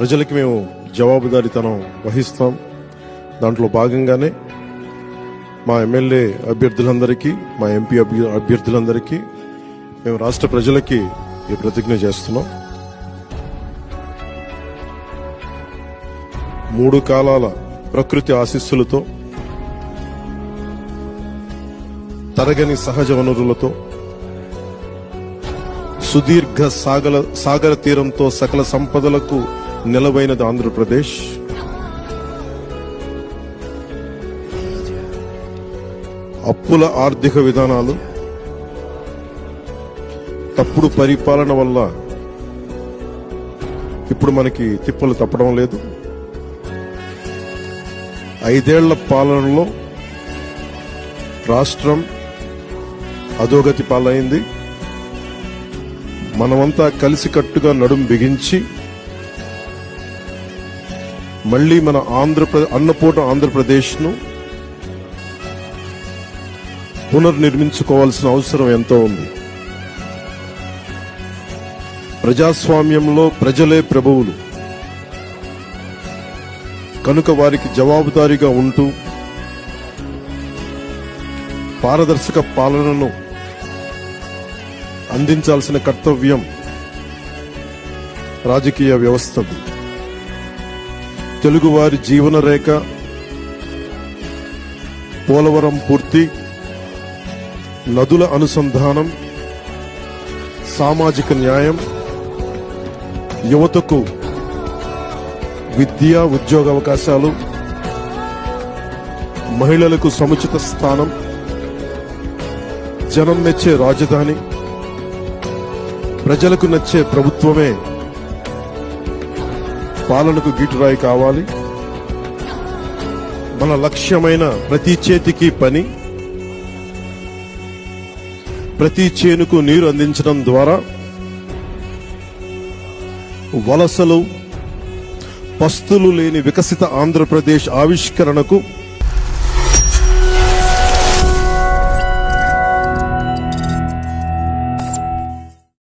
ప్రజలకి మేము జవాబుదారీతనం వహిస్తాం. దాంట్లో భాగంగానే మా ఎమ్మెల్యే అభ్యర్థులందరికీ మా ఎంపీ అభ్య- అభ్యర్థులందరికీ మేము రాష్ట్ర ప్రజలకి ఈ ప్రతిజ్ఞ చేస్తున్నాం. మూడు కాలాల ప్రకృతి ఆశీస్సులతో తరగని సహజ వనరులతో సుదీర్ఘ సాగల సాగర తీరంతో సకల సంపదలకు నిలవైనది ఆంధ్రప్రదేశ్. అప్పుల ఆర్థిక విధానాలు తప్పుడు పరిపాలన వల్ల ఇప్పుడు మనకి తిప్పలు తప్పడం లేదు. ఐదేళ్ళ పాలనలో రాష్ట్రం అధోగతి పాలైంది. మనమంతా కలిసికట్టుగా నడుం బిగించి మళ్ళీ మన ఆంధ్రప్రదేశ్ అన్నపూట ఆంధ్రప్రదేశ్ను పునర్నిర్మించుకోవాల్సిన అవసరం ఎంతో ఉంది. ప్రజాస్వామ్యంలో ప్రజలే ప్రభువులు. కనుక వారికి జవాబుదారీగా ఉంటూ పారదర్శక పాలనను అందించాల్సిన కర్తవ్యం రాజకీయ వ్యవస్థది. తెలుగువారి జీవన రేఖ పోలవరం పూర్తి నదుల అనుసంధానం సామాజిక న్యాయం యువతకు విద్య ఉద్యోగ అవకాశాలు మహిళలకు సముచిత స్థానం జనం మెచ్చే రాజధాని ప్రజలకు నచ్చే ప్రభుత్వమే పాలనకు గీటురాయి కావాలి. మన లక్ష్యమైన ప్రతి చేతికి పని ప్రతి చేనుకు నీరు అందించడం ద్వారా వలసలు పస్తులు లేని వికసిత ఆంధ్రప్రదేశ్ ఆవిష్కరణకు